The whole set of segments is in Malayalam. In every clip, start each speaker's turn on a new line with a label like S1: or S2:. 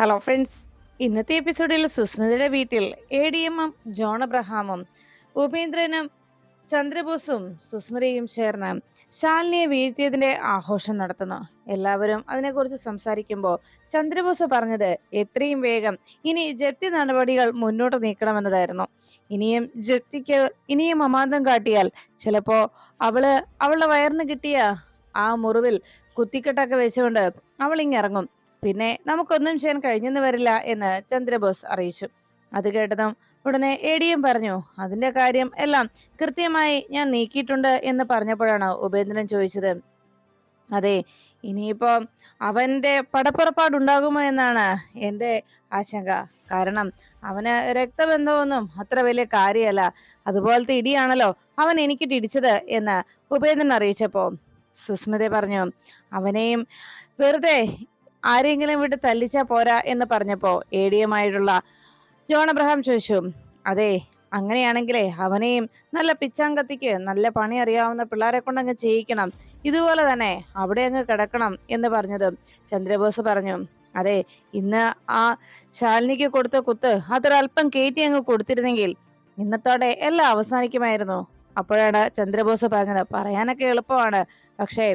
S1: ഹലോ ഫ്രണ്ട്സ് ഇന്നത്തെ എപ്പിസോഡിൽ സുസ്മിതയുടെ വീട്ടിൽ എ ഡി എമ്മും ജോൺ അബ്രഹാമും ഉപേന്ദ്രനും ചന്ദ്രബോസും സുസ്മിതയും ചേർന്ന് ശാലിനിയെ വീഴ്ത്തിയതിന്റെ ആഘോഷം നടത്തുന്നു. എല്ലാവരും അതിനെക്കുറിച്ച് സംസാരിക്കുമ്പോൾ ചന്ദ്രബോസ് പറഞ്ഞത് എത്രയും വേഗം ഇനി ജപ്തി നടപടികൾ മുന്നോട്ട് നീക്കണമെന്നതായിരുന്നു. ഇനിയും ജപ്തിക്ക് ഇനിയും അമാന്തം കാട്ടിയാൽ ചിലപ്പോ അവൾ അവളുടെ വയറിന് കിട്ടിയ ആ മുറിവിൽ കുത്തിക്കെട്ടൊക്കെ വെച്ചുകൊണ്ട് അവൾ ഇങ്ങിറങ്ങും പിന്നെ നമുക്കൊന്നും ചെയ്യാൻ കഴിഞ്ഞെന്ന് വരില്ല എന്ന് ചന്ദ്രബോസ് അറിയിച്ചു. അത് കേട്ടതും ഉടനെ എ ഡി എം പറഞ്ഞു അതിന്റെ കാര്യം എല്ലാം കൃത്യമായി ഞാൻ നീക്കിയിട്ടുണ്ട് എന്ന് പറഞ്ഞപ്പോഴാണ് ഉപേന്ദ്രൻ ചോദിച്ചത്. അതെ ഇനിയിപ്പോ അവന്റെ പടപ്പുറപ്പാടുണ്ടാകുമോ എന്നാണ് എന്റെ ആശങ്ക. കാരണം അവന് രക്തബന്ധമൊന്നും അത്ര വലിയ കാര്യമല്ല. അതുപോലത്തെ ഇടിയാണല്ലോ അവൻ എനിക്ക് ഇടിച്ചത് എന്ന് ഉപേന്ദ്രൻ അറിയിച്ചപ്പോ സുസ്മിത പറഞ്ഞു അവനെയും വെറുതെ ആരെങ്കിലും വിട്ട് തല്ലിച്ചാ പോരാ എന്ന് പറഞ്ഞപ്പോ എ ഡി എമായിട്ടുള്ള ജോൺ അബ്രഹാം ചോദിച്ചു അതെ അങ്ങനെയാണെങ്കിലേ അവനെയും നല്ല പിച്ചാങ്കത്തിക്ക് നല്ല പണി അറിയാവുന്ന പിള്ളേരെ കൊണ്ട് അങ്ങ് ചെയ്യിക്കണം. ഇതുപോലെ തന്നെ അവിടെ അങ്ങ് കിടക്കണം എന്ന് പറഞ്ഞത്. ചന്ദ്രബോസ് പറഞ്ഞു അതെ ഇന്ന് ആ ശാലിനിക്ക് കൊടുത്ത കുത്ത് അതൊരല്പം കയറ്റി അങ്ങ് കൊടുത്തിരുന്നെങ്കിൽ ഇന്നത്തോടെ എല്ലാം അവസാനിക്കുമായിരുന്നു. അപ്പോഴാണ് ചന്ദ്രബോസ് പറഞ്ഞത്. പറയാനൊക്കെ എളുപ്പമാണ്. പക്ഷേ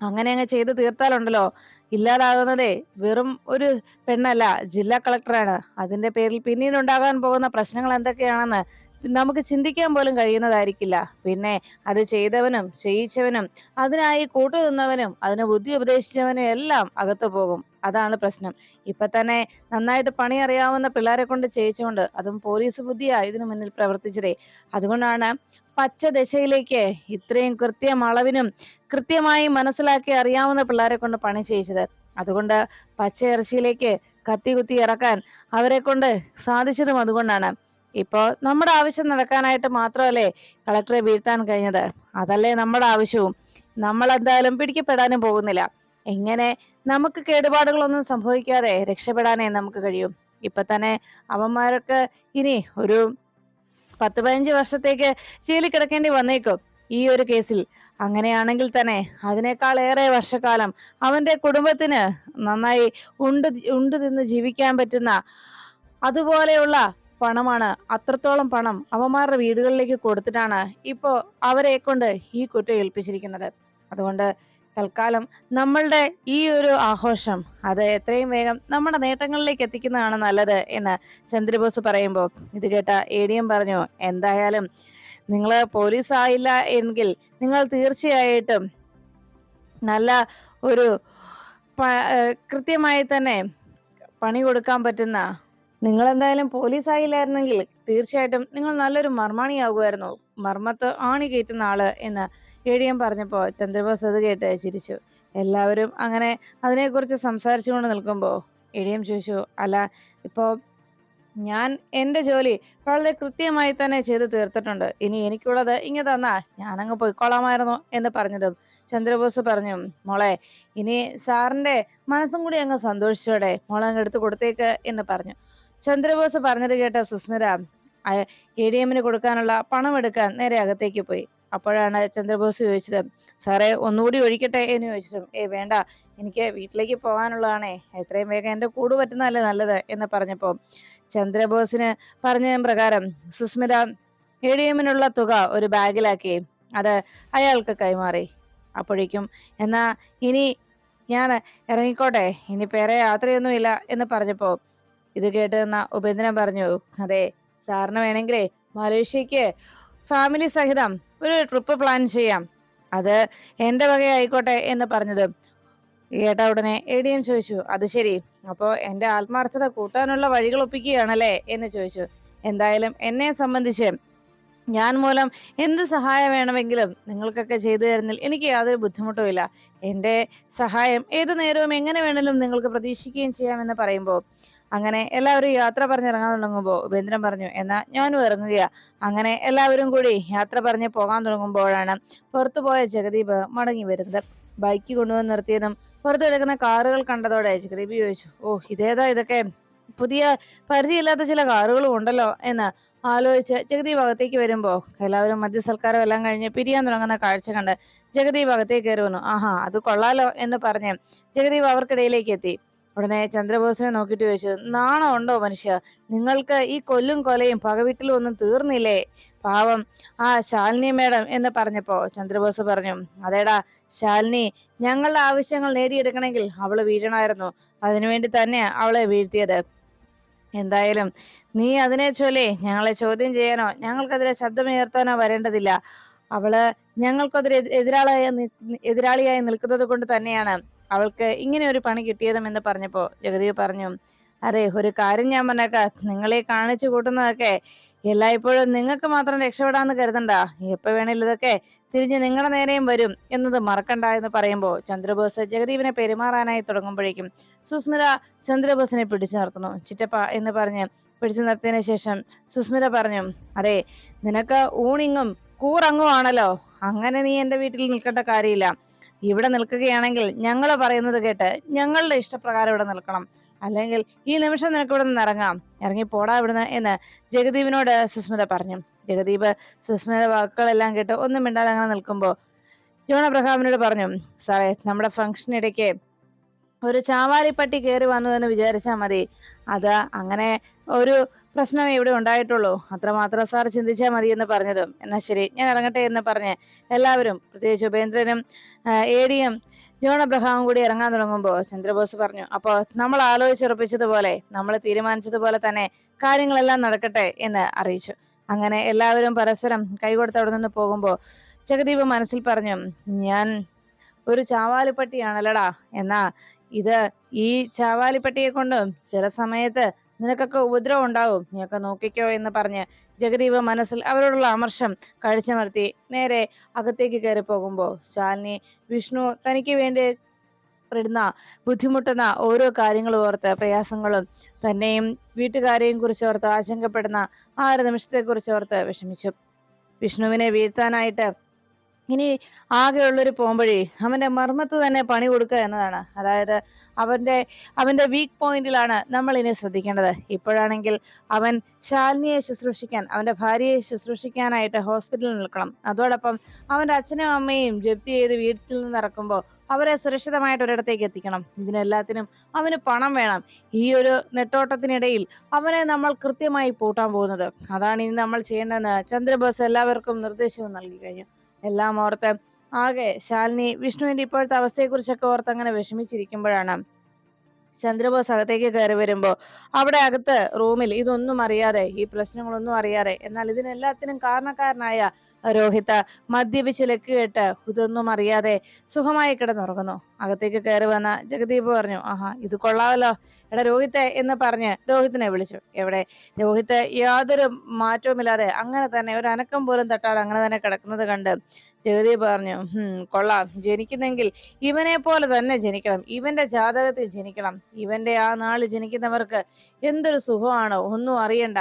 S1: അങ്ങനെ അങ്ങ് ചെയ്ത് തീർത്താലുണ്ടല്ലോ. ഇല്ലാതാകുന്നതേ വെറും ഒരു പെണ്ണല്ല ജില്ലാ കളക്ടറാണ്. അതിന്റെ പേരിൽ പിന്നീട് ഉണ്ടാകാൻ പോകുന്ന പ്രശ്നങ്ങൾ എന്തൊക്കെയാണെന്ന് നമുക്ക് ചിന്തിക്കാൻ പോലും കഴിയുന്നതായിരിക്കില്ല. പിന്നെ അത് ചെയ്തവനും ചെയ്യിച്ചവനും അതിനായി കൂട്ടുനിന്നവനും അതിന് ബുദ്ധി ഉപദേശിച്ചവനും എല്ലാം അകത്തു പോകും. അതാണ് പ്രശ്നം. ഇപ്പൊ തന്നെ നന്നായിട്ട് പണി അറിയാവുന്ന പിള്ളേരെ കൊണ്ട് ചെയ്യിച്ചുകൊണ്ട് അതും പോലീസ് ബുദ്ധിയാ ഇതിനു മുന്നിൽ പ്രവർത്തിച്ചതേ. അതുകൊണ്ടാണ് പച്ച ദശയിലേക്ക് ഇത്രയും കൃത്യം അളവിനും കൃത്യമായി മനസ്സിലാക്കി അറിയാവുന്ന പിള്ളേരെ കൊണ്ട് പണി ചെയ്യിച്ചത്. അതുകൊണ്ട് പച്ച ഇറച്ചിയിലേക്ക് കത്തി കുത്തി ഇറക്കാൻ അവരെ കൊണ്ട് സാധിച്ചതും അതുകൊണ്ടാണ്. ഇപ്പോൾ നമ്മുടെ ആവശ്യം നടക്കാനായിട്ട് മാത്രമല്ലേ കളക്ടറെ വീഴ്ത്താൻ കഴിഞ്ഞത്? അതല്ലേ നമ്മുടെ ആവശ്യവും. നമ്മൾ എന്തായാലും പിടിക്കപ്പെടാനും പോകുന്നില്ല. എങ്ങനെ നമുക്ക് കേടുപാടുകളൊന്നും സംഭവിക്കാതെ രക്ഷപ്പെടാനേ നമുക്ക് കഴിയും. ഇപ്പൊ തന്നെ അവന്മാരൊക്കെ ഇനി ഒരു പത്ത് പതിനഞ്ച് വർഷത്തേക്ക് ജയിലിൽ കിടക്കേണ്ടി വന്നേക്കും ഈ ഒരു കേസിൽ. അങ്ങനെയാണെങ്കിൽ തന്നെ അതിനേക്കാൾ ഏറെ വർഷക്കാലം അവന്റെ കുടുംബത്തിന് നന്നായി ഉണ്ട് ഉണ്ട് തിന്ന് ജീവിക്കാൻ പറ്റുന്ന അതുപോലെയുള്ള പണമാണ്. അത്രത്തോളം പണം അവന്മാരുടെ വീടുകളിലേക്ക് കൊടുത്തിട്ടാണ് ഇപ്പോ അവരെ കൊണ്ട് ഈ കുറ്റം ഏൽപ്പിച്ചിരിക്കുന്നത്. അതുകൊണ്ട് തൽക്കാലം നമ്മളുടെ ഈ ഒരു ആഘോഷം അത് എത്രയും വേഗം നമ്മുടെ നേട്ടങ്ങളിലേക്ക് എത്തിക്കുന്നതാണ് നല്ലത് എന്ന് ചന്ദ്രബോസ് പറയുമ്പോൾ ഇത് കേട്ട എ ഡി എം പറഞ്ഞു എന്തായാലും നിങ്ങൾ പോലീസ് ആയില്ല എങ്കിൽ നിങ്ങൾ തീർച്ചയായിട്ടും നല്ല ഒരു കൃത്യമായി തന്നെ പണി കൊടുക്കാൻ പറ്റുന്ന നിങ്ങൾ എന്തായാലും പോലീസ് ആയില്ലായിരുന്നെങ്കിൽ തീർച്ചയായിട്ടും നിങ്ങൾ നല്ലൊരു മർമാണിയാകുമായിരുന്നു. മർമ്മത്ത് ആണി കയറ്റുന്ന ആൾ എന്ന് എ ഡി എം പറഞ്ഞപ്പോൾ ചന്ദ്രബോസ് അത് കേട്ട് ചിരിച്ചു. എല്ലാവരും അങ്ങനെ അതിനെക്കുറിച്ച് സംസാരിച്ചുകൊണ്ട് നിൽക്കുമ്പോൾ എ ഡി എം ചോദിച്ചു അല്ല ഇപ്പോൾ ഞാൻ എന്റെ ജോലി വളരെ കൃത്യമായി തന്നെ ചെയ്തു തീർത്തിട്ടുണ്ട്. ഇനി എനിക്കുള്ളത് ഇങ്ങ തന്നാ. ഞാനങ്ങ് പൊയ്ക്കോളാമായിരുന്നു എന്ന് പറഞ്ഞതും ചന്ദ്രബോസ് പറഞ്ഞു മോളെ ഇനി സാറിന്റെ മനസ്സും കൂടി അങ്ങ് സന്തോഷിച്ചോടെ. മോളെ അങ്ങ് എടുത്തു കൊടുത്തേക്ക് എന്ന് പറഞ്ഞു. ചന്ദ്രബോസ് പറഞ്ഞത് കേട്ട സുസ്മിത എ ഡി എമ്മിന് കൊടുക്കാനുള്ള പണം എടുക്കാൻ നേരെ അകത്തേക്ക് പോയി. അപ്പോഴാണ് ചന്ദ്രബോസ് ചോദിച്ചത് സാറേ ഒന്നുകൂടി ഒഴിക്കട്ടെ? എന്ന് ചോദിച്ചതും ഏ വേണ്ട. എനിക്ക് വീട്ടിലേക്ക് പോകാനുള്ളതാണേ. എത്രയും വേഗം എന്റെ കൂട് പറ്റുന്നതല്ലേ നല്ലത്? എന്ന് പറഞ്ഞപ്പോൾ ചന്ദ്രബോസിന് പറഞ്ഞ പ്രകാരം സുസ്മിത എ ഡി എമ്മിനുള്ള തുക ഒരു ബാഗിലാക്കി. അത് അയാൾക്ക് കൈമാറി. അപ്പോഴേക്കും എന്നാ ഇനി ഞാൻ ഇറങ്ങിക്കോട്ടെ. ഇനി പേരെ യാത്രയൊന്നുമില്ല. എന്ന് പറഞ്ഞപ്പോൾ ഇത് കേട്ട് നിന്ന ഉപേന്ദ്രൻ പറഞ്ഞു അതെ സാറിന് വേണമെങ്കിലേ മലേഷ്യക്ക് ഫാമിലി സഹിതം ഒരു ട്രിപ്പ് പ്ലാൻ ചെയ്യാം. അത് എന്റെ വകയായിക്കോട്ടെ എന്ന് പറഞ്ഞത്. ഏട്ടാ ഉടനെ എടിയൻ ചോദിച്ചു അത് ശരി. അപ്പോ എന്റെ ആത്മാർത്ഥത കൂട്ടാനുള്ള വഴികൾ ഒപ്പിക്കുകയാണല്ലേ? എന്ന് ചോദിച്ചു. എന്തായാലും എന്നെ സംബന്ധിച്ച് ഞാൻ മൂലം എന്ത് സഹായം വേണമെങ്കിലും നിങ്ങൾക്കൊക്കെ ചെയ്തു തരുന്നതിൽ എനിക്ക് യാതൊരു ബുദ്ധിമുട്ടും ഇല്ല. എന്റെ സഹായം ഏതു നേരവും എങ്ങനെ വേണമെങ്കിലും നിങ്ങൾക്ക് പ്രതീക്ഷിക്കുകയും ചെയ്യാമെന്ന് പറയുമ്പോൾ അങ്ങനെ എല്ലാവരും യാത്ര പറഞ്ഞിറങ്ങാൻ തുടങ്ങുമ്പോൾ ഉപേന്ദ്രൻ പറഞ്ഞു എന്നാ ഞാനും ഇറങ്ങുകയാ. അങ്ങനെ എല്ലാവരും കൂടി യാത്ര പറഞ്ഞ് പോകാൻ തുടങ്ങുമ്പോഴാണ് പുറത്തു പോയ ജഗദീപ് മടങ്ങി വരുന്നത്. ബൈക്ക് കൊണ്ടുവന്ന് നിർത്തിയതും പുറത്തു കിടക്കുന്ന കാറുകൾ കണ്ടതോടെ ജഗദീപ് ചോദിച്ചു ഓ ഇതേതാ ഇതൊക്കെ? പുതിയ പരിചയമില്ലാത്ത ചില കാറുകളും ഉണ്ടല്ലോ? എന്ന് ആലോചിച്ച് ജഗദീപ് അകത്തേക്ക് വരുമ്പോ എല്ലാവരും മദ്യസൽക്കാരം എല്ലാം കഴിഞ്ഞ് പിരിയാൻ തുടങ്ങുന്ന കാഴ്ച കണ്ട് ജഗദീപ് അകത്തേക്ക് കയറി വന്നു. ആഹാ അത് കൊള്ളാലോ എന്ന് പറഞ്ഞ് ജഗദീപ് അവർക്കിടയിലേക്ക് എത്തി. ഉടനെ ചന്ദ്രബോസിനെ നോക്കിയിട്ട് ചോദിച്ചു നാണം ഉണ്ടോ മനുഷ്യ? നിങ്ങൾക്ക് ഈ കൊല്ലും കൊലയും പകവീട്ടിലും ഒന്നും തീർന്നില്ലേ? പാവം. ആ ശാലിനി മേഡം എന്ന് പറഞ്ഞപ്പോ ചന്ദ്രബോസ് പറഞ്ഞു അതേടാ ശാലിനി ഞങ്ങളുടെ ആവശ്യങ്ങൾ നേടിയെടുക്കണമെങ്കിൽ അവൾ വീഴണമായിരുന്നു. അതിനുവേണ്ടി തന്നെ അവളെ വീഴ്ത്തിയത്. എന്തായാലും നീ അതിനെ ചൊല്ലി ഞങ്ങളെ ചോദ്യം ചെയ്യാനോ ഞങ്ങൾക്കെതിരെ ശബ്ദമുയർത്താനോ വരേണ്ടതില്ല. അവൾ ഞങ്ങൾക്കെതിരെ എതിരാളിയായി എതിരാളിയായി നിൽക്കുന്നത് കൊണ്ട് തന്നെയാണ്. അവൾക്ക് ഇങ്ങനെ ഒരു പണി കിട്ടിയതും എന്ന് പറഞ്ഞപ്പോ ജഗതി പറഞ്ഞു അതെ ഒരു കാര്യം ഞാൻ പറഞ്ഞേക്കാം. നിങ്ങളെ കാണിച്ചു കൂട്ടുന്നതൊക്കെ എല്ലായ്പ്പോഴും നിങ്ങൾക്ക് മാത്രം രക്ഷപ്പെടാന്ന് കരുതണ്ട. എപ്പ വേണേലും ഇതൊക്കെ തിരിഞ്ഞ് നിങ്ങളുടെ നേരെയും വരും എന്നത് മറക്കണ്ട എന്ന് പറയുമ്പോ ചന്ദ്രബോസ് ജഗദീപിനെ പെരുമാറാനായി തുടങ്ങുമ്പോഴേക്കും സുസ്മിത ചന്ദ്രബോസിനെ പിടിച്ചു നിർത്തുന്നു. ചിറ്റപ്പ എന്ന് പറഞ്ഞ് പിടിച്ചു നിർത്തിയതിനു ശേഷം സുസ്മിത പറഞ്ഞു അതെ നിനക്ക് ഊണിങ്ങും കൂറങ്ങും ആണല്ലോ. അങ്ങനെ നീ എന്റെ വീട്ടിൽ നിൽക്കേണ്ട കാര്യമില്ല. ഇവിടെ നിൽക്കുകയാണെങ്കിൽ ഞങ്ങൾ പറയുന്നത് കേട്ട് ഞങ്ങളുടെ ഇഷ്ടപ്രകാരം ഇവിടെ നിൽക്കണം. അല്ലെങ്കിൽ ഈ നിമിഷം നിനക്ക് ഇവിടെ നിന്ന് ഇറങ്ങാം. ഇറങ്ങി പോടാ ഇവിടുന്ന് എന്ന് ജഗദീപിനോട് സുസ്മിത പറഞ്ഞു. ജഗദീപ് സുസ്മിതയുടെ വാക്കുകളെല്ലാം കേട്ട് ഒന്നും മിണ്ടാതെ അങ്ങനെ നിൽക്കുമ്പോൾ ജോൺ അബ്രഹാമിനോട് പറഞ്ഞു സാറേ നമ്മുടെ ഫംഗ്ഷനിടയ്ക്ക് ഒരു ചാവാലിപ്പട്ടി കയറി വന്നു എന്ന് വിചാരിച്ചാൽ മതി. അത് അങ്ങനെ ഒരു പ്രശ്നം ഇവിടെ ഉണ്ടായിട്ടുള്ളൂ. അത്രമാത്രം സാർ ചിന്തിച്ചാൽ മതി എന്ന് പറഞ്ഞതും. എന്നാ ശരി ഞാൻ ഇറങ്ങട്ടെ എന്ന് പറഞ്ഞ് എല്ലാവരും പ്രത്യേകിച്ച് ഉപേന്ദ്രനും എ ജോൺ അബ്രഹാമും കൂടി ഇറങ്ങാൻ തുടങ്ങുമ്പോൾ ചന്ദ്രബോസ് പറഞ്ഞു അപ്പോൾ നമ്മൾ ആലോചിച്ചുറപ്പിച്ചതുപോലെ നമ്മൾ തീരുമാനിച്ചതുപോലെ തന്നെ കാര്യങ്ങളെല്ലാം നടക്കട്ടെ എന്ന് അറിയിച്ചു. അങ്ങനെ എല്ലാവരും പരസ്പരം കൈകൊടുത്ത് അവിടെ നിന്ന് പോകുമ്പോൾ ജഗദീപ് മനസ്സിൽ പറഞ്ഞു ഞാൻ ഒരു ചാവാലിപ്പട്ടിയാണല്ലടാ. എന്നാ ഇത് ഈ ചാവാലിപ്പട്ടിയെ കൊണ്ടും ചില സമയത്ത് നിനക്കൊക്കെ ഉപദ്രവം ഉണ്ടാവും നീയൊക്കെ നോക്കിക്കോ എന്ന് പറഞ്ഞ് ജഗദീപ് മനസ്സിൽ അവരോടുള്ള അമർഷം കഴിച്ചമർത്തി നേരെ അകത്തേക്ക് കയറി പോകുമ്പോൾ ശാലിനി വിഷ്ണു തനിക്ക് വേണ്ടി പെടുന്ന ബുദ്ധിമുട്ടുന്ന ഓരോ കാര്യങ്ങളും ഓർത്ത് പ്രയാസങ്ങളും തന്നെയും വീട്ടുകാരെയും കുറിച്ച് ഓർത്ത് ആശങ്കപ്പെടുന്ന ആ ഒരു നിമിഷത്തെ കുറിച്ച് ഓർത്ത് വിഷമിച്ചു. വിഷ്ണുവിനെ വീഴ്ത്താനായിട്ട് ഇനി ആകെയുള്ളൊരു പോകുമ്പോഴേ അവന്റെ മർമ്മത്ത് തന്നെ പണി കൊടുക്കുക എന്നതാണ്. അതായത് അവന്റെ അവന്റെ വീക്ക് പോയിന്റിലാണ് നമ്മൾ ഇനി ശ്രദ്ധിക്കേണ്ടത്. ഇപ്പോഴാണെങ്കിൽ അവൻ ശാലിനിയെ ശുശ്രൂഷിക്കാൻ അവന്റെ ഭാര്യയെ ശുശ്രൂഷിക്കാനായിട്ട് ഹോസ്പിറ്റലിൽ നിൽക്കണം. അതോടൊപ്പം അവന്റെ അച്ഛനും അമ്മയും ജപ്തി ചെയ്ത് വീട്ടിൽ നിന്ന് ഇറക്കുമ്പോൾ അവരെ സുരക്ഷിതമായിട്ട് ഒരിടത്തേക്ക് എത്തിക്കണം. ഇതിനെല്ലാത്തിനും അവന് പണം വേണം. ഈ ഒരു നെട്ടോട്ടത്തിനിടയിൽ അവനെ നമ്മൾ കൃത്യമായി പൂട്ടാൻ പോകുന്നത്. അതാണ് ഇനി നമ്മൾ ചെയ്യേണ്ടതെന്ന് ചന്ദ്രബോസ് എല്ലാവർക്കും നിർദ്ദേശവും നൽകി കഴിഞ്ഞു. എല്ലാം ഓർത്ത് ആകെ ശാലിനി വിഷ്ണുവിന്റെ ഇപ്പോഴത്തെ അവസ്ഥയെക്കുറിച്ചൊക്കെ ഓർത്ത് അങ്ങനെ വിഷമിച്ചിരിക്കുമ്പോഴാണ് ചന്ദ്രബോസ് അകത്തേക്ക് കയറി വരുമ്പോൾ അവിടെ അകത്ത് റൂമിൽ ഇതൊന്നും അറിയാതെ ഈ പ്രശ്നങ്ങളൊന്നും അറിയാതെ എന്നാൽ ഇതിനെല്ലാത്തിനും കാരണക്കാരനായ രോഹിത് മദ്യപിച്ച് ലക്ക് കേട്ട് ഇതൊന്നും അറിയാതെ സുഖമായി കിടന്നുറങ്ങുന്നു. അകത്തേക്ക് കയറി വന്ന ജഗദീപ് പറഞ്ഞു ആഹാ ഇത് കൊള്ളാവല്ലോ. എടാ രോഹിത്തെ എന്ന് പറഞ്ഞ് രോഹിത്തിനെ വിളിച്ചു. എവിടെ? രോഹിത്ത് യാതൊരു മാറ്റവുമില്ലാതെ അങ്ങനെ തന്നെ ഒരു അനക്കം പോലും തട്ടാതെ അങ്ങനെ തന്നെ കിടക്കുന്നത് കണ്ട് ജഗദീപ് പറഞ്ഞു കൊള്ളാം. ജനിക്കുന്നെങ്കിൽ ഇവനെ പോലെ തന്നെ ജനിക്കണം. ഇവന്റെ ജാതകത്തിൽ ജനിക്കണം. ഇവന്റെ ആ നാൾ ജനിക്കുന്നവർക്ക് എന്തൊരു സുഖമാണോ? ഒന്നും അറിയണ്ട.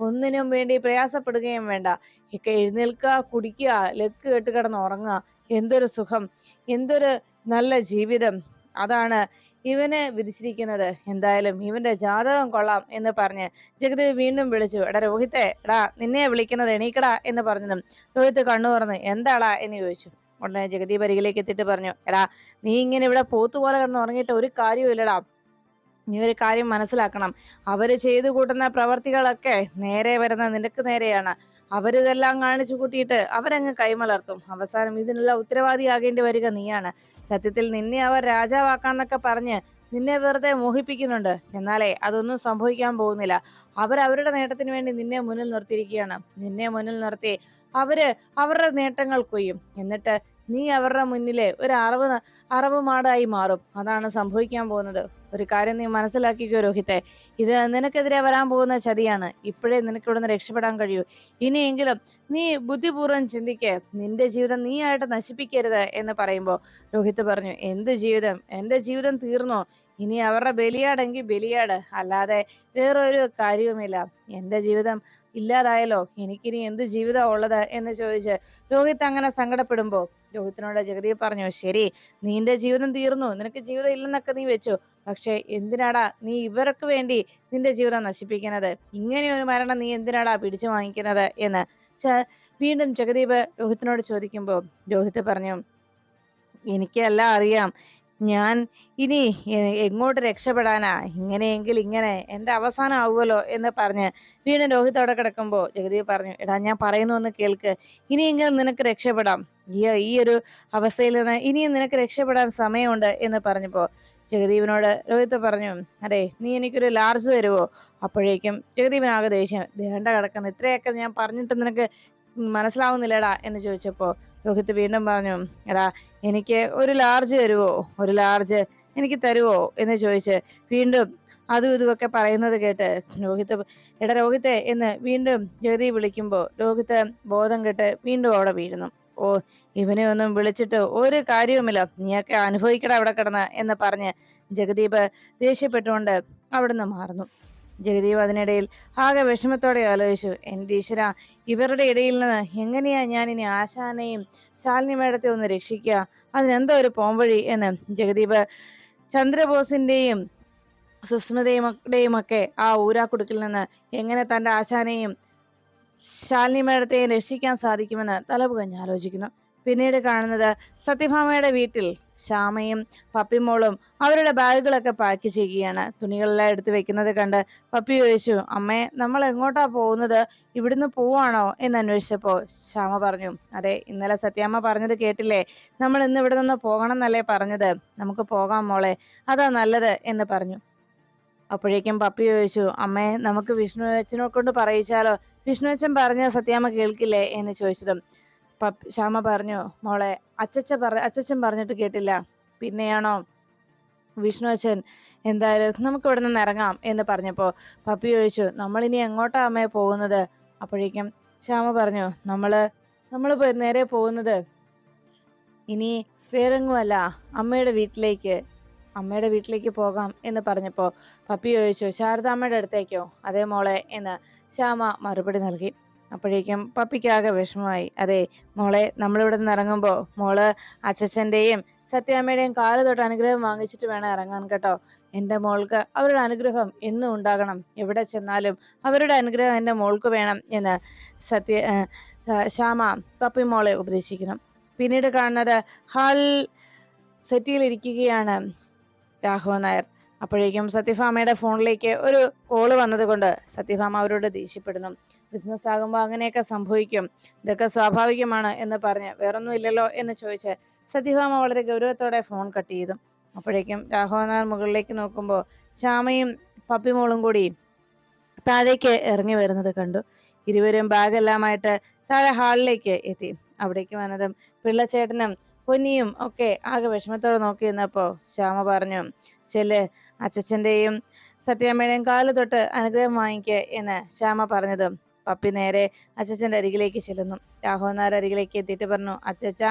S1: ഒന്നിനും വേണ്ടി പ്രയാസപ്പെടുകയും വേണ്ട. ഒക്കെ എഴുന്നേൽക്കുക കുടിക്കുക ലക്ക് കെട്ട് കിടന്ന് ഉറങ്ങുക. എന്തൊരു സുഖം. എന്തൊരു നല്ല ജീവിതം. അതാണ് ഇവന് വിധിച്ചിരിക്കുന്നത് എന്തായാലും ഇവന്റെ ജാതകം കൊള്ളാം എന്ന് പറഞ്ഞ് ജഗദേവ് വീണ്ടും വിളിച്ചു. എടാ രോഹിത്തെ എടാ നിന്നെ വിളിക്കുന്നത് എണീക്കടാ എന്ന് പറഞ്ഞതും രോഹിത്ത് കണ്ണു തുറന്ന് എന്താടാ? എന്ന് ചോദിച്ചു. ഉടനെ ജഗദീപ് അരികിലേക്ക് എത്തിയിട്ട് പറഞ്ഞു എടാ നീ ഇങ്ങനെ ഇവിടെ പോത്തുപോലെ കിടന്ന് ഉറങ്ങിയിട്ട് ഒരു കാര്യമില്ലടാ നീ ഒരു കാര്യം മനസ്സിലാക്കണം. അവർ ചെയ്തു കൂട്ടുന്ന പ്രവർത്തികളൊക്കെ നേരെ വരുന്ന നിനക്ക് നേരെയാണ്. അവരിതെല്ലാം കാണിച്ചു കൂട്ടിയിട്ട് അവരങ്ങ് കൈമലർത്തും. അവസാനം ഇതിനുള്ള ഉത്തരവാദിയാകേണ്ടി വരിക നീയാണ്. സത്യത്തിൽ നിന്നെ അവർ രാജാവാക്കാന്നൊക്കെ പറഞ്ഞ് നിന്നെ വെറുതെ മോഹിപ്പിക്കുന്നുണ്ട്. എന്നാലേ അതൊന്നും സംഭവിക്കാൻ പോകുന്നില്ല. അവർ അവരുടെ നേട്ടത്തിന് വേണ്ടി നിന്നെ മുന്നിൽ നിർത്തിയിരിക്കുകയാണ്. നിന്നെ മുന്നിൽ നിർത്തി അവർ അവരുടെ നേട്ടങ്ങൾ കൊയ്യും. എന്നിട്ട് നീ അവരുടെ മുന്നിലെ ഒരു അറവ് അറവ് മാടായി മാറും. അതാണ് സംഭവിക്കാൻ പോകുന്നത്. ഒരു കാര്യം നീ മനസ്സിലാക്കിക്കോ രോഹിത്തെ. ഇത് നിനക്കെതിരെ വരാൻ പോകുന്ന ചതിയാണ്. ഇപ്പോഴേ നിനക്ക് ഇവിടുന്ന് രക്ഷപ്പെടാൻ കഴിയൂ. ഇനിയെങ്കിലും നീ ബുദ്ധിപൂർവം ചിന്തിക്കേ. നിന്റെ ജീവിതം നീയായിട്ട് നശിപ്പിക്കരുത് എന്ന് പറയുമ്പോൾ രോഹിത് പറഞ്ഞു എന്ത് ജീവിതം? എന്റെ ജീവിതം തീർന്നോ? ഇനി അവരുടെ ബലിയാടെങ്കിൽ ബലിയാട് അല്ലാതെ വേറൊരു കാര്യവുമില്ല. എന്റെ ജീവിതം ഇല്ലാതായല്ലോ. എനിക്കിനി എന്ത് ജീവിതം ഉള്ളത് എന്ന് ചോദിച്ച് രോഹിത് അങ്ങനെ സങ്കടപ്പെടുമ്പോൾ രോഹിത്തിനോട് ജഗതി പറഞ്ഞു ശരി നിന്റെ ജീവിതം തീർന്നു. നിനക്ക് ജീവിതം ഇല്ലെന്നൊക്കെ നീ വെച്ചു. പക്ഷെ എന്തിനാടാ നീ ഇവർക്ക് വേണ്ടി നിന്റെ ജീവിതം നശിപ്പിക്കുന്നത്? ഇങ്ങനെ ഒരു മരണം നീ എന്തിനാടാ പിടിച്ചു വാങ്ങിക്കുന്നത്? എന്ന് വീണ്ടും ജഗദീപ് രോഹിത്തിനോട് ചോദിക്കുമ്പോൾ രോഹിത് പറഞ്ഞു എനിക്കെല്ലാം അറിയാം. ഞാൻ ഇനി എങ്ങോട്ട് രക്ഷപ്പെടാനാ? ഇങ്ങനെയെങ്കിൽ ഇങ്ങനെ എന്റെ അവസാനം ആവുമല്ലോ എന്ന് പറഞ്ഞ് വീണ്ടും രോഹിതോടെ കിടക്കുമ്പോൾ കിടക്കുമ്പോ ജഗദീപ് പറഞ്ഞു എടാ ഞാൻ പറയുന്നു ഒന്ന് കേൾക്ക്. ഇനിയെങ്കിലും നിനക്ക് രക്ഷപ്പെടാം. ഈ ഈ ഒരു അവസ്ഥയിൽ നിന്ന് ഇനിയും നിനക്ക് രക്ഷപ്പെടാൻ സമയമുണ്ട് എന്ന് പറഞ്ഞപ്പോ ജഗദീപിനോട് രോഹിത് പറഞ്ഞു അതെ നീ എനിക്കൊരു ലാർജ് തരുവോ? അപ്പോഴേക്കും ജഗദീപിനാകെ ദേഷ്യം ദേണ്ട കിടക്കണം ഇത്രയൊക്കെ ഞാൻ പറഞ്ഞിട്ട് നിനക്ക് മനസ്സിലാവുന്നില്ലടാ എന്ന് ചോദിച്ചപ്പോ രോഹിത് വീണ്ടും പറഞ്ഞു എടാ എനിക്ക് ഒരു ലാർജ് തരുവോ? ഒരു ലാർജ് എനിക്ക് തരുവോ? എന്ന് ചോദിച്ച് വീണ്ടും അതും ഇതുമൊക്കെ പറയുന്നത് കേട്ട് രോഹിത് എടാ രോഹിത്തെ എന്ന് വീണ്ടും ജഗതി വിളിക്കുമ്പോൾ രോഹിത് ബോധം കെട്ട് വീണ്ടും അവിടെ വീഴുന്നു. ഓ ഇവനെ ഒന്നും വിളിച്ചിട്ട് ഒരു കാര്യവുമില്ല. നീയൊക്കെ അനുഭവിക്കട അവിടെ കിടന്ന് എന്ന് പറഞ്ഞ് ജഗദീപ് ദേഷ്യപ്പെട്ടുകൊണ്ട് അവിടുന്ന് മാറുന്നു. ജഗദീപ് അതിനിടയിൽ ആകെ വിഷമത്തോടെ ആലോചിച്ചു എന്റെ ഈശ്വര ഇവരുടെ ഇടയിൽ നിന്ന് എങ്ങനെയാ ഞാൻ ഇനി ആശാനെയും ശാലിനി മേഡത്തെ ഒന്ന് രക്ഷിക്കുക? അതിനെന്തോ ഒരു പോംവഴി? എന്ന് ജഗദീപ് ചന്ദ്രബോസിന്റെയും സുസ്മിതയുടെയും ഒക്കെ ആ ഊരാക്കുടുക്കിൽ നിന്ന് എങ്ങനെ തന്റെ ആശാനെയും ശാലിനി മേഡത്തെയും രക്ഷിക്കാൻ സാധിക്കുമെന്ന് തലപുകഞ്ഞ് ആലോചിക്കുന്നു. പിന്നീട് കാണുന്നത് സത്യഭാമയുടെ വീട്ടിൽ ശ്യാമയും പപ്പിമോളും അവരുടെ ബാഗുകളൊക്കെ പാക്ക് ചെയ്യുകയാണ്. തുണികളെല്ലാം എടുത്ത് വെക്കുന്നത് കണ്ട് പപ്പി ചോദിച്ചു അമ്മേ നമ്മൾ എങ്ങോട്ടാ പോകുന്നത്? ഇവിടുന്ന് പോവാണോ? എന്ന് അന്വേഷിച്ചപ്പോ ശ്യാമ പറഞ്ഞു അതെ ഇന്നലെ സത്യാമ്മ പറഞ്ഞത് കേട്ടില്ലേ? നമ്മൾ ഇന്ന് ഇവിടെ നിന്ന് പോകണം എന്നല്ലേ പറഞ്ഞത്. നമുക്ക് പോകാം മോളെ. അതാ നല്ലത് എന്ന് പറഞ്ഞു. അപ്പോഴേക്കും പപ്പി ചോദിച്ചു അമ്മേ നമുക്ക് വിഷ്ണു അച്ഛനെ കൊണ്ട് പറയിച്ചാലോ? വിഷ്ണു അച്ഛൻ പറഞ്ഞ സത്യാമ്മ കേൾക്കില്ലേ? എന്ന് ചോദിച്ചതും ശ്യാമ പറഞ്ഞു മോളെ അച്ചച്ച പറ അച്ചച്ചൻ പറഞ്ഞിട്ട് കേട്ടില്ല. പിന്നെയാണോ? വിഷ്ണു അച്ഛൻ എന്തായാലും നമുക്ക് ഇവിടെ നിന്ന് ഇറങ്ങാം എന്ന് പറഞ്ഞപ്പോ പപ്പി ചോദിച്ചു നമ്മൾ ഇനി എങ്ങോട്ടാ അമ്മയെ പോകുന്നത്? അപ്പോഴേക്കും ശ്യാമ പറഞ്ഞു നമ്മൾ നമ്മൾ നേരെ പോകുന്നത് ഇനി വേറെങ്ങുമല്ല അമ്മയുടെ വീട്ടിലേക്ക് അമ്മയുടെ വീട്ടിലേക്ക് പോകാം എന്ന് പറഞ്ഞപ്പോ പപ്പി ചോദിച്ചു ശാരദാമ്മയുടെ അടുത്തേക്കോ? അതേ മോളെ എന്ന് ശ്യാമ മറുപടി നൽകി. അപ്പോഴേക്കും പപ്പിക്കാകെ വിഷമമായി. അതെ മോളെ നമ്മളിവിടെ നിന്ന് ഇറങ്ങുമ്പോൾ മോൾ അച്ചച്ചന്റെയും സത്യാമ്മയുടെയും കാൽ തൊട്ട് അനുഗ്രഹം വാങ്ങിച്ചിട്ട് വേണം ഇറങ്ങാൻ കേട്ടോ. എന്റെ മോൾക്ക് അവരുടെ അനുഗ്രഹം എന്നും ഉണ്ടാകണം. എവിടെ ചെന്നാലും അവരുടെ അനുഗ്രഹം എന്റെ മോൾക്ക് വേണം എന്ന് സത്യ ശ്യാമ പപ്പി മോളെ ഉപദേശിക്കണം പിന്നീട് കാണുന്നത് ഹാൾ സെറ്റിയിലിരിക്കുകയാണ് രാഘവൻ നായർ. അപ്പോഴേക്കും സത്യഭാമയുടെ ഫോണിലേക്ക് ഒരു കോൾ വന്നതുകൊണ്ട് സത്യഭാമ അവരോട് ദേഷ്യപ്പെടുന്നു. ബിസിനസ് ആകുമ്പോൾ അങ്ങനെയൊക്കെ സംഭവിക്കും. ഇതൊക്കെ സ്വാഭാവികമാണ് എന്ന് പറഞ്ഞ് വേറൊന്നും ഇല്ലല്ലോ എന്ന് ചോദിച്ച് സത്യഭാമ വളരെ ഗൗരവത്തോടെ ഫോൺ കട്ട് ചെയ്തു. അപ്പോഴേക്കും രാഘവൻ നായർ മുകളിലേക്ക് നോക്കുമ്പോൾ ശ്യാമയും പപ്പിമോളും കൂടി താഴേക്ക് ഇറങ്ങി വരുന്നത് കണ്ടു. ഇരുവരും ബാഗെല്ലാമായിട്ട് താഴെ ഹാളിലേക്ക് എത്തി. അവിടേക്ക് വന്നതും പിള്ളച്ചേട്ടനും പൊന്നിയും ഒക്കെ ആകെ വിഷമത്തോടെ നോക്കി നിന്നപ്പോൾ ശ്യാമ പറഞ്ഞു ചെല്ല് അച്ചച്ചന്റെയും സത്യാമ്മയുടെയും കാൽ തൊട്ട് അനുഗ്രഹം വാങ്ങിക്കുക എന്ന് ശ്യാമ പറഞ്ഞതും പപ്പി നേരെ അച്ചച്ചന്റെ അരികിലേക്ക് ചെല്ലുന്നു. രാഘവൻ നായർ അരികിലേക്ക് എത്തിയിട്ട് പറഞ്ഞു അച്ചച്ച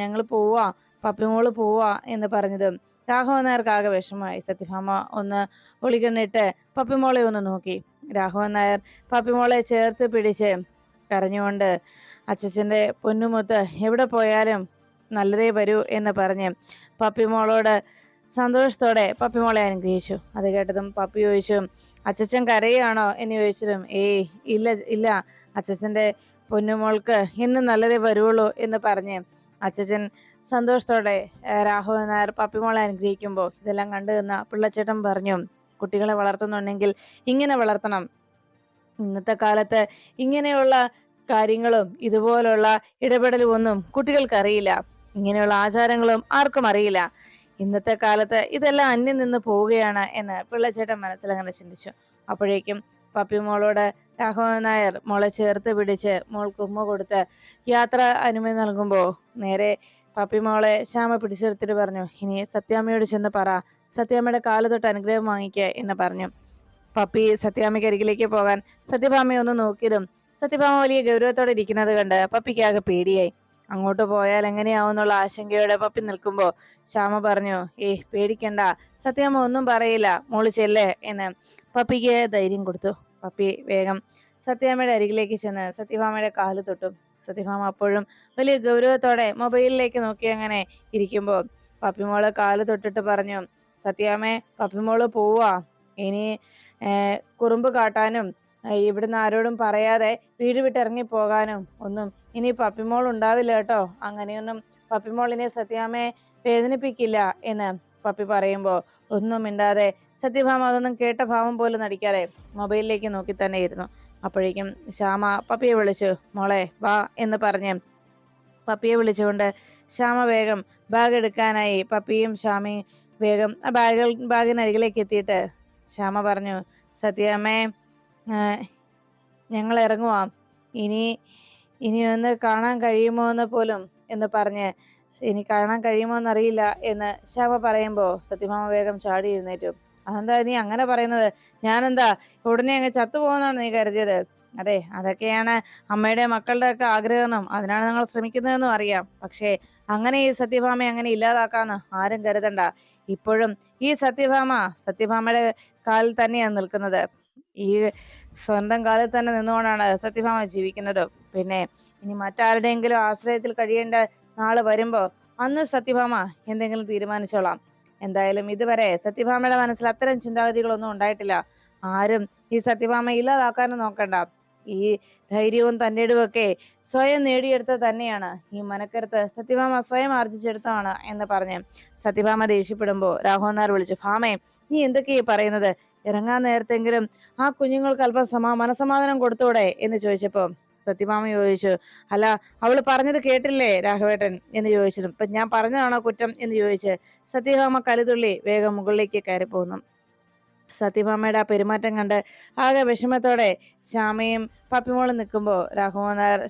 S1: ഞങ്ങൾ പോവാ പപ്പിമോൾ പോവാ എന്ന് പറഞ്ഞതും രാഘവൻ ആകെ വിഷമമായി. സത്യഭാമ ഒന്ന് ഒളികണ്ണിട്ട് പപ്പിമോളെ ഒന്ന് നോക്കി. രാഘവൻ നായർ പപ്പിമോളെ ചേർത്ത് പിടിച്ച് കരഞ്ഞുകൊണ്ട് അച്ചച്ചന്റെ പൊന്നുമുത്ത് എവിടെ പോയാലും നല്ലതേ വരൂ എന്ന് പറഞ്ഞ് പപ്പിമോളോട് സന്തോഷത്തോടെ പപ്പി മോളെ അനുഗ്രഹിച്ചു. അത് കേട്ടതും പപ്പി ചോദിച്ചു അച്ചച്ചൻ കരയാണോ എന്ന് ചോദിച്ചതും ഏയ് ഇല്ല ഇല്ല അച്ചച്ചന്റെ പൊന്നുമോൾക്ക് ഇന്ന് നല്ലതേ വരുള്ളൂ എന്ന് പറഞ്ഞ് അച്ചച്ചൻ സന്തോഷത്തോടെ രാഘവൻ നായർ പപ്പിമോളെ അനുഗ്രഹിക്കുമ്പോൾ ഇതെല്ലാം കണ്ടു നിന്ന പിള്ളച്ചേട്ടൻ പറഞ്ഞു. കുട്ടികളെ വളർത്തുന്നുണ്ടെങ്കിൽ ഇങ്ങനെ വളർത്തണം. ഇന്നത്തെ കാലത്ത് ഇങ്ങനെയുള്ള കാര്യങ്ങളും ഇതുപോലുള്ള ഇടപെടലും ഒന്നും കുട്ടികൾക്കറിയില്ല. ഇങ്ങനെയുള്ള ആചാരങ്ങളും ആർക്കും അറിയില്ല. ഇന്നത്തെ കാലത്ത് ഇതെല്ലാം അന്യം നിന്ന് പോവുകയാണ് എന്ന് പിള്ളച്ചേട്ടൻ മനസ്സിലങ്ങനെ ചിന്തിച്ചു. അപ്പോഴേക്കും പപ്പി മോളോട് രാഘവൻ നായർ മോളെ ചേർത്ത് പിടിച്ച് മോൾക്ക് ഉമ്മ കൊടുത്ത് യാത്ര അനുമതി നൽകുമ്പോൾ നേരെ പപ്പി മോളെ ശ്യാമ പിടിച്ചെടുത്തിട്ട് പറഞ്ഞു ഇനി സത്യാമ്മയോട് ചെന്ന് പറ. സത്യാമ്മയുടെ കാൽ തൊട്ട് അനുഗ്രഹം വാങ്ങിക്കുക എന്ന് പറഞ്ഞു. പപ്പി സത്യാമ്മയ്ക്ക് അരികിലേക്ക് പോകാൻ സത്യഭാമയെ ഒന്ന് നോക്കിയതും സത്യഭാമ വലിയ ഗൗരവത്തോടെ ഇരിക്കുന്നത് കണ്ട് പപ്പിക്ക് ആകെ പേടിയായി. അങ്ങോട്ട് പോയാൽ എങ്ങനെയാവുന്നുള്ള ആശങ്കയോടെ പപ്പി നിൽക്കുമ്പോ ശ്യാമ പറഞ്ഞു ഏയ് പേടിക്കണ്ട. സത്യാമ്മ ഒന്നും പറയില്ല. മോൾ ചെല്ലേ? എന്ന് പപ്പിക്ക് ധൈര്യം കൊടുത്തു. പപ്പി വേഗം സത്യാമ്മയുടെ അരികിലേക്ക് ചെന്ന് സത്യഭാമയുടെ കാൽ തൊട്ടു. സത്യഭാമ അപ്പോഴും വലിയ ഗൗരവത്തോടെ മൊബൈലിലേക്ക് നോക്കി അങ്ങനെ ഇരിക്കുമ്പോൾ പപ്പിമോൾ കാൽ തൊട്ടിട്ട് പറഞ്ഞു സത്യാമ്മേ പപ്പിമോൾ പോവാ. ഇനി കുറുമ്പ് കാട്ടാനും ഇവിടുന്ന് ആരോടും പറയാതെ വീട് വിട്ടിറങ്ങി പോകാനും ഒന്നും ഇനി പപ്പിമോൾ ഉണ്ടാവില്ല കേട്ടോ. അങ്ങനെയൊന്നും പപ്പിമോളിനെ സത്യാമ്മയെ വേദനിപ്പിക്കില്ല എന്ന് പപ്പി പറയുമ്പോൾ ഒന്നും മിണ്ടാതെ സത്യഭാമ അതൊന്നും കേട്ട ഭാവം പോലും നടിക്കാതെ മൊബൈലിലേക്ക് നോക്കി തന്നെ ഇരുന്നു. അപ്പോഴേക്കും ശ്യാമ പപ്പിയെ വിളിച്ചു മോളെ വാ എന്ന് പറഞ്ഞ് പപ്പിയെ വിളിച്ചുകൊണ്ട് ശ്യാമ വേഗം ബാഗ് എടുക്കാനായി പപ്പിയും ശ്യാമയും വേഗം ആ ബാഗ് ബാഗിനരികിലേക്ക് എത്തിയിട്ട് ശ്യാമ പറഞ്ഞു സത്യാമ്മേ ഞങ്ങൾ ഇറങ്ങുവാം. ഇനി ഇനി ഒന്ന് കാണാൻ കഴിയുമോ എന്ന് പോലും എന്ന് പറഞ്ഞ് ഇനി കാണാൻ കഴിയുമോ എന്നറിയില്ല എന്ന് ശ്യാമ പറയുമ്പോൾ സത്യഭാമ വേഗം ചാടി എഴുന്നേറ്റു. അതെന്താ നീ അങ്ങനെ പറയുന്നത്? ഞാനെന്താ ഉടനെ അങ്ങ് ചത്തുപോകുന്നാണ് നീ കരുതിയത്? അതെ അതൊക്കെയാണ് അമ്മയുടെ മക്കളുടെ ഒക്കെ ആഗ്രഹമെന്നും അതിനാണ് ഞങ്ങൾ ശ്രമിക്കുന്നതെന്നും അറിയാം. പക്ഷേ അങ്ങനെ ഈ സത്യഭാമയെ അങ്ങനെ ഇല്ലാതാക്കാന്ന് ആരും കരുതണ്ട. ഇപ്പോഴും ഈ സത്യഭാമ സത്യഭാമയുടെ കാലിൽ തന്നെയാണ് നിൽക്കുന്നത്. ഈ സ്വന്തം കാലിൽ തന്നെ നിന്നുകൊണ്ടാണ് സത്യഭാമ ജീവിക്കുന്നത്. പിന്നെ ഇനി മറ്റാരുടെയെങ്കിലും ആശ്രയത്തിൽ കഴിയേണ്ട നാൾ വരുമ്പോൾ അന്ന് സത്യഭാമ എന്തെങ്കിലും തീരുമാനിച്ചോളാം. എന്തായാലും ഇതുവരെ സത്യഭാമയുടെ മനസ്സിൽ അത്തരം ചിന്താഗതികളൊന്നും ഉണ്ടായിട്ടില്ല. ആരും ഈ സത്യഭാമ ഇല്ലാതാക്കാനും നോക്കണ്ട. ഈ ധൈര്യവും തന്റെ ഇടുവൊക്കെ സ്വയം നേടിയെടുത്ത തന്നെയാണ്. ഈ മനക്കരുത്ത് സത്യഭാമ സ്വയം ആർജിച്ചെടുത്തതാണ് എന്ന് പറഞ്ഞ് സത്യഭാമ ദേഷ്യപ്പെടുമ്പോൾ രാഘവനാർ വിളിച്ചു ഭാമേ നീ എന്തൊക്കെയാ പറയുന്നത്? ഇറങ്ങാൻ നേരത്തെങ്കിലും ആ കുഞ്ഞുങ്ങൾക്ക് അല്പം സമാ മനസമാധാനം കൊടുത്തൂടെ? എന്ന് ചോദിച്ചപ്പോ സത്യഭാമ ചോദിച്ചു അല്ല അവൾ പറഞ്ഞത് കേട്ടില്ലേ രാഘവേട്ടൻ? എന്ന് ചോദിച്ചതും. ഇപ്പൊ ഞാൻ പറഞ്ഞതാണോ കുറ്റം എന്ന് ചോദിച്ച് സത്യഭാമ കലിതുള്ളി വേഗം മുകളിലേക്ക് കയറി പോകുന്നു സത്യഭാമയുടെ ആ പെരുമാറ്റം കണ്ട് ആകെ വിഷമത്തോടെ ശ്യാമയും പപ്പിമോളും നിൽക്കുമ്പോൾ രാഘവൻ നായർ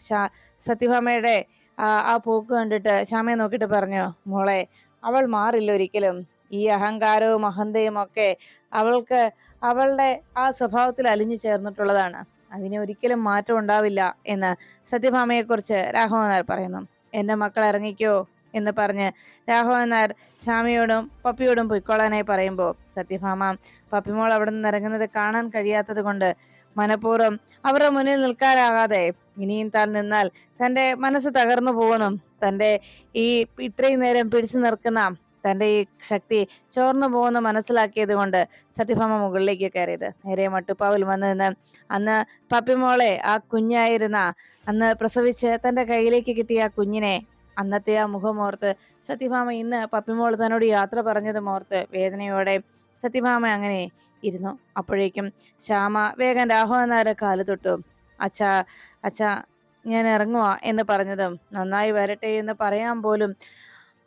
S1: സത്യഭാമയുടെ ആ പോക്ക് കണ്ടിട്ട് ശ്യാമയെ നോക്കിയിട്ട് പറഞ്ഞു മോളെ അവൾ മാറില്ല ഒരിക്കലും. ഈ അഹങ്കാരവും അഹന്തയും ഒക്കെ അവൾക്ക് അവളുടെ ആ സ്വഭാവത്തിൽ അലിഞ്ഞു ചേർന്നിട്ടുള്ളതാണ്. അതിന് ഒരിക്കലും മാറ്റം ഉണ്ടാവില്ല എന്ന് സത്യഭാമയെക്കുറിച്ച് രാഘവൻ നായർ പറയുന്നു. എന്റെ മക്കൾ ഇറങ്ങിക്കോ എന്ന് പറഞ്ഞ് രാഘവൻ നായർ ശ്യാമിയോടും പപ്പിയോടും പൊയ്ക്കൊള്ളാനായി പറയുമ്പോൾ സത്യഭാമ പപ്പിമോൾ അവിടെ നിന്ന് ഇറങ്ങുന്നത് കാണാൻ കഴിയാത്തത് കൊണ്ട് മനഃപൂർവം അവരുടെ മുന്നിൽ നിൽക്കാനാകാതെ ഇനിയും താൻ നിന്നാൽ തന്റെ മനസ്സ് തകർന്നു പോകുന്നു തന്റെ ഈ ഇത്രയും നേരം പിടിച്ചു നിൽക്കുന്ന തന്റെ ഈ ശക്തി ചോർന്നു പോകുന്ന മനസ്സിലാക്കിയത് കൊണ്ട് സത്യഭാമ മുകളിലേക്ക് കയറിയത്. നേരെ മട്ടുപ്പാവിൽ വന്നു നിന്ന് അന്ന് പപ്പിമോളെ ആ കുഞ്ഞായിരുന്ന അന്ന് പ്രസവിച്ച് തന്റെ കയ്യിലേക്ക് കിട്ടിയ ആ കുഞ്ഞിനെ അന്നത്തെ ആ മുഖമോർത്ത് സത്യഭാമ ഇന്ന് പപ്പിമോൾ തന്നോട് യാത്ര പറഞ്ഞതും ഓർത്ത് വേദനയോടെ സത്യഭാമ അങ്ങനെ ഇരുന്നു. അപ്പോഴേക്കും ശ്യാമ വേഗം രാഘവനാരെ കാൽ തൊട്ടു. അച്ഛാ അച്ഛാ ഞാൻ ഇറങ്ങുവാ എന്ന് പറഞ്ഞതും നന്നായി വരട്ടെ എന്ന് പറയാൻ പോലും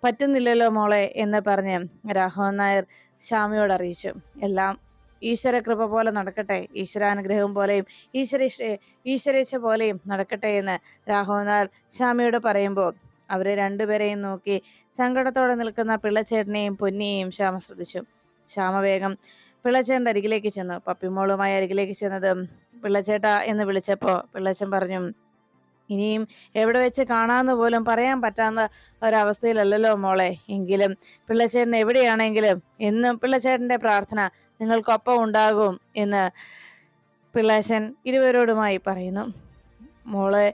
S1: പറ്റുന്നില്ലല്ലോ മോളെ എന്ന് പറഞ്ഞ് രാഘവൻ നായർ ശ്യാമയോട് അറിയിച്ചു. എല്ലാം ഈശ്വര കൃപ പോലെ നടക്കട്ടെ ഈശ്വരാനുഗ്രഹം പോലെയും ഈശ്വര ഈശ്വരേച്ഛ പോലെയും നടക്കട്ടെ എന്ന് രാഘവൻ നായർ ശ്യാമയോട് പറയുമ്പോൾ അവരെ രണ്ടുപേരെയും നോക്കി സങ്കടത്തോടെ നിൽക്കുന്ന പിള്ളച്ചേട്ടനെയും പൊന്നിയെയും ശ്യാമ ശ്രദ്ധിച്ചു. ശ്യാമ വേഗം പിള്ളച്ചേട്ടന്റെ അരികിലേക്ക് ചെന്നു. പപ്പിമോളുമായി അരികിലേക്ക് ചെന്നതും പിള്ളച്ചേട്ട എന്ന് വിളിച്ചപ്പോൾ പിള്ളച്ചൻ പറഞ്ഞു ഇനിയും എവിടെ വെച്ച് കാണാമെന്ന് പോലും പറയാൻ പറ്റാത്ത ഒരവസ്ഥയിലല്ലല്ലോ മോളെ. എങ്കിലും പിള്ളച്ചേട്ടൻ എവിടെയാണെങ്കിലും എന്നും പിള്ളച്ചേട്ടന്റെ പ്രാർത്ഥന നിങ്ങൾക്കൊപ്പം ഉണ്ടാകും എന്ന് പിള്ളേശൻ ഇരുവരോടുമായി പറയുന്നു. മോളെ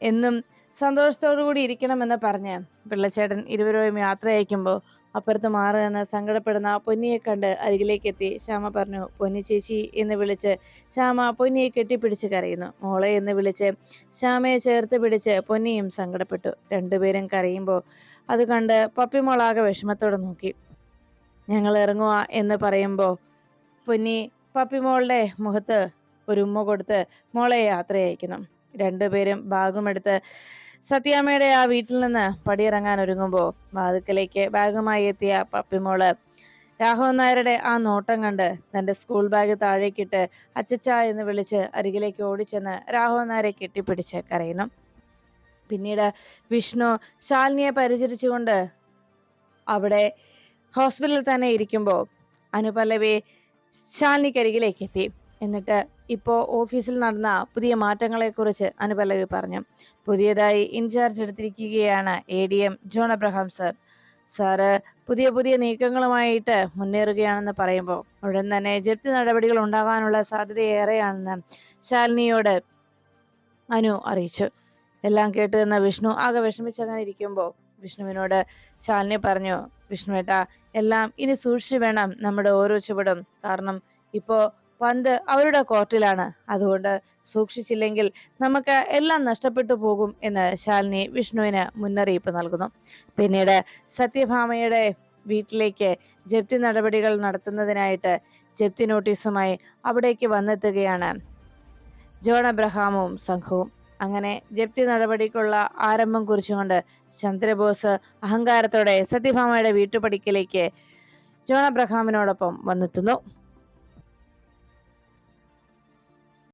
S1: എന്നും സന്തോഷത്തോടു കൂടി ഇരിക്കണമെന്ന് പറഞ്ഞ് പിള്ളച്ചേട്ടൻ ഇരുവരോടും യാത്ര അയക്കുമ്പോൾ അപ്പുറത്ത് മാറുകയെന്ന് സങ്കടപ്പെടുന്ന പൊന്നിയെ കണ്ട് അരികിലേക്ക് എത്തി ശ്യാമ പറഞ്ഞു പൊന്നി ചേച്ചി എന്ന് വിളിച്ച് ശ്യാമ പൊന്നിയെ കെട്ടിപ്പിടിച്ച് കരയുന്നു. മോളെ എന്ന് വിളിച്ച് ശ്യാമയെ ചേർത്ത് പിടിച്ച് പൊന്നിയും സങ്കടപ്പെട്ടു. രണ്ടുപേരും കരയുമ്പോൾ അത് കണ്ട് പപ്പിമോളാകെ വിഷമത്തോടെ നോക്കി. ഞങ്ങൾ ഇറങ്ങുക എന്ന് പറയുമ്പോൾ പൊന്നി പപ്പിമോളുടെ മുഖത്ത് ഒരു ഉമ്മ കൊടുത്ത് മോളെ യാത്ര അയക്കുന്നു രണ്ടുപേരും ഭാഗമെടുത്ത് സത്യാമ്മയുടെ ആ വീട്ടിൽ നിന്ന് പടിയിറങ്ങാൻ ഒരുങ്ങുമ്പോൾ വാതുക്കലേക്ക് ബാഗുമായി എത്തിയ പപ്പിമോൾ രാഘവൻ നായരുടെ ആ നോട്ടം കണ്ട് തന്റെ സ്കൂൾ ബാഗ് താഴേക്കിട്ട് അച്ചച്ച എന്ന് വിളിച്ച് അരികിലേക്ക് ഓടിച്ചെന്ന് രാഘവൻ നായരെ കെട്ടിപ്പിടിച്ച് കരയുന്നു. പിന്നീട് വിഷ്ണു ശാലിനിയെ പരിചരിച്ചുകൊണ്ട് അവിടെ ഹോസ്പിറ്റലിൽ തന്നെ ഇരിക്കുമ്പോൾ അനുപല്ലവി ശാലിനിക്കരികിലേക്ക് എത്തി. എന്നിട്ട് ഇപ്പോൾ ഓഫീസിൽ നടന്ന പുതിയ മാറ്റങ്ങളെക്കുറിച്ച് അനുപല്ലവി പറഞ്ഞു. പുതിയതായി ഇൻചാർജ് എടുത്തിരിക്കുകയാണ് A D M John Abraham sir. Sir പുതിയ പുതിയ നീക്കങ്ങളുമായിട്ട് മുന്നേറുകയാണെന്ന് പറയുമ്പോൾ ഉടൻ തന്നെ ജപ്തി നടപടികൾ ഉണ്ടാകാനുള്ള സാധ്യത ഏറെയാണെന്ന് ശാലിനിയോട് അനു അറിയിച്ചു. എല്ലാം കേട്ട് നിന്ന വിഷ്ണു ആകെ വിഷമിച്ചങ്ങനെ ഇരിക്കുമ്പോൾ വിഷ്ണുവിനോട് ശാലിനി പറഞ്ഞു വിഷ്ണുവേട്ട എല്ലാം ഇനി സൂക്ഷിച്ചു വേണം നമ്മുടെ ഓരോ ചുവടും. കാരണം ഇപ്പോ പന്ത് അവരുടെ കോർട്ടിലാണ്. അതുകൊണ്ട് സൂക്ഷിച്ചില്ലെങ്കിൽ നമുക്ക് എല്ലാം നഷ്ടപ്പെട്ടു പോകും എന്ന് ശാലിനി വിഷ്ണുവിന് മുന്നറിയിപ്പ് നൽകുന്നു. പിന്നീട് സത്യഭാമയുടെ വീട്ടിലേക്ക് ജപ്തി നടപടികൾ നടത്തുന്നതിനായിട്ട് ജപ്തി നോട്ടീസുമായി അവിടേക്ക് വന്നെത്തുകയാണ് ജോൺ അബ്രഹാമും സംഘവും. അങ്ങനെ ജപ്തി നടപടിക്കുള്ള ആരംഭം കുറിച്ചുകൊണ്ട് ചന്ദ്രബോസ് അഹങ്കാരത്തോടെ സത്യഭാമയുടെ വീട്ടുപടിക്കലേക്ക് ജോൺ അബ്രഹാമിനോടൊപ്പം വന്നെത്തുന്നു.